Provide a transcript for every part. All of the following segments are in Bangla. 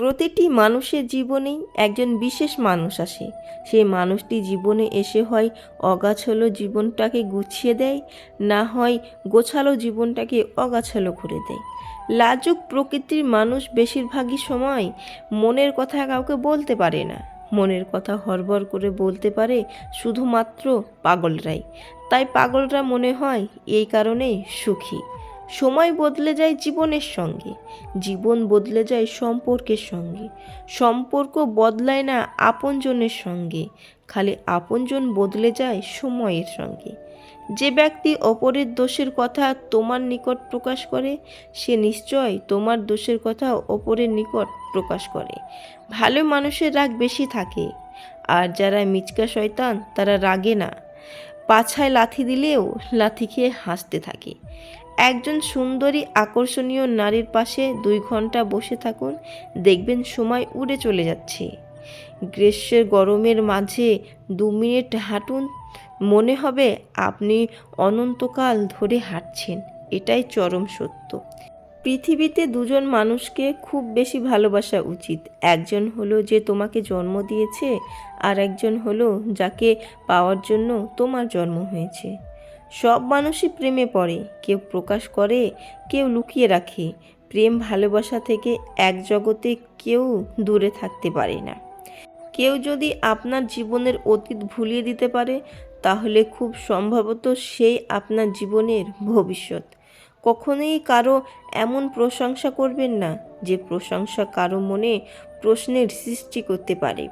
প্রতিটি মানুষের জীবনেই একজন বিশেষ মানুষ আসে। সেই মানুষটি জীবনে এসে হয় অগাছালো জীবনটাকে গুছিয়ে দেয়, না হয় গোছালো জীবনটাকে অগাছালো করে দেয়। লাজুক প্রকৃতির মানুষ বেশিরভাগই সময় মনের কথা কাউকে বলতে পারে না। মনের কথা হরবর করে বলতে পারে শুধুমাত্র পাগলরাই। তাই পাগলরা মনে হয় এই কারণেই সুখী। সময় বদলে যায় জীবনের সঙ্গে, জীবন বদলে যায় সম্পর্কের সঙ্গে। সম্পর্ক বদলায় না আপনজনের সঙ্গে, খালি আপনজন বদলে যায় সময়ের সঙ্গে। যে ব্যক্তি অপরের দোষের কথা তোমার নিকট প্রকাশ করে, সে নিশ্চয় তোমার দোষের কথা অপরের নিকট প্রকাশ করে। ভালো মানুষের রাগ বেশি থাকে, আর যারা মিচকা শয়তান তারা রাগে না। পাছায় লাথি দিলেও লাথি খেয়ে হাসতে থাকে। একজন সুন্দরী আকর্ষণীয় নারীর পাশে দুই ঘণ্টা বসে থাকুন, দেখবেন সময় উড়ে চলে যাচ্ছে। গ্রীষ্মের গরমের মাঝে দু মিনিট হাঁটুন, মনে হবে আপনি অনন্তকাল ধরে হাঁটছেন, এটাই চরম সত্য। পৃথিবীতে দুজন মানুষকে খুব বেশি ভালোবাসা উচিত, একজন হলো যে তোমাকে জন্ম দিয়েছে, আর একজন হলো যাকে পাওয়ার জন্য তোমার জন্ম হয়েছে। সব মানুষই প্রেমে পড়ে। কেউ প্রকাশ করে, কেউ লুকিয়ে রাখে। প্রেম ভালোবাসা থেকে এক জগতে কেউ দূরে থাকতে পারে না। কেউ যদি আপনার জীবনের অতীত ভুলিয়ে দিতে পারে, তাহলে খুব সম্ভবত সেই আপনার জীবনের ভবিষ্যৎ। কখনোই কারও এমন প্রশংসা করবেন না, যে প্রশংসা কারও মনে প্রশ্নের সৃষ্টি করতে পারে।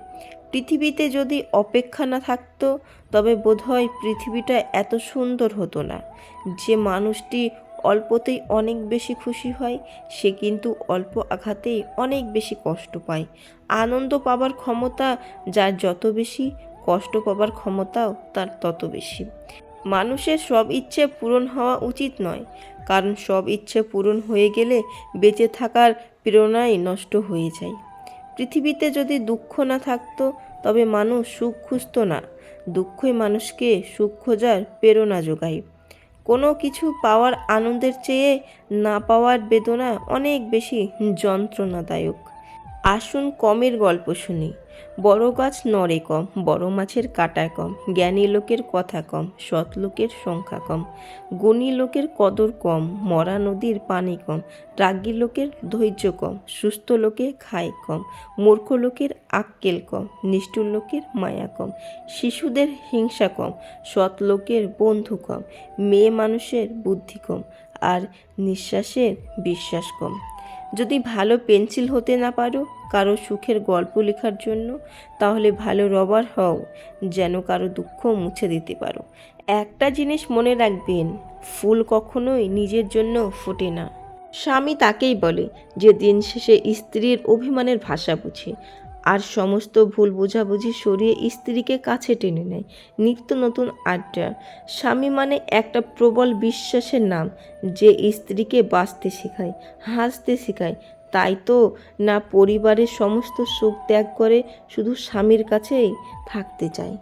পৃথিবীতে যদি অপেক্ষা না থাকতো, তবে বোধহয় পৃথিবীটা এত সুন্দর হতো না। যে মানুষটি অল্পতেই অনেক বেশি খুশি হয়, সে কিন্তু অল্প আঘাতেই অনেক বেশি কষ্ট পায়। আনন্দ পাবার ক্ষমতা যার যত বেশি, কষ্ট পাবার ক্ষমতাও তার তত বেশি। মানুষের সব ইচ্ছে পূরণ হওয়া উচিত নয়, কারণ সব ইচ্ছে পূরণ হয়ে গেলে বেঁচে থাকার প্রেরণাই নষ্ট হয়ে যায়। পৃথিবীতে যদি দুঃখ না থাকতো, তবে মানুষ সুখ খুঁজত না। দুঃখই মানুষকে সুখ খোঁজার প্রেরণা যোগায়। কোনো কিছু পাওয়ার আনন্দের চেয়ে না পাওয়ার বেদনা অনেক বেশি যন্ত্রণাদায়ক। আসুন কমের গল্প শুনি। বড় গাছ নড়ে কম, বড় মাছের কাটা কম, জ্ঞানী লোকের কথা কম, সৎ লোকের সংখ্যা কম, গুণী লোকের কদর কম, মরা নদীর পানি কম, রাগী লোকের ধৈর্য কম, সুস্থ লোকে খায় কম, মূর্খ লোকের আক্কেল কম, নিষ্ঠুর লোকের মায়া কম, শিশুদের হিংসা কম, সৎ লোকের বন্ধু কম, মেয়ে মানুষের বুদ্ধি কম, আর নিঃশ্বাসের বিশ্বাস কম। যদি ভালো পেন্সিল হতে না পারো কারও সুখের গল্প লেখার জন্য, তাহলে ভালো রবার হও, যেন কারও দুঃখ মুছে দিতে পারো। একটা জিনিস মনে রাখবেন, ফুল কখনোই নিজের জন্য ফোটে না। স্বামী তাকেই বলে যে দিন শেষে স্ত্রীর অভিমানের ভাষা বুঝে। আর সমস্ত ভুল বোঝাবুঝি সরিয়ে স্ত্রীকে কাছে টেনে নেয় নিত্য নতুন আড্ডা। স্বামী মানে একটা প্রবল বিশ্বাসের নাম যে স্ত্রীকে বাঁচতে শেখায়, হাসতে শেখায়। তাই তো না পরিবারের সমস্ত সুখ ত্যাগ করে শুধু স্বামীর কাছেই থাকতে চায়।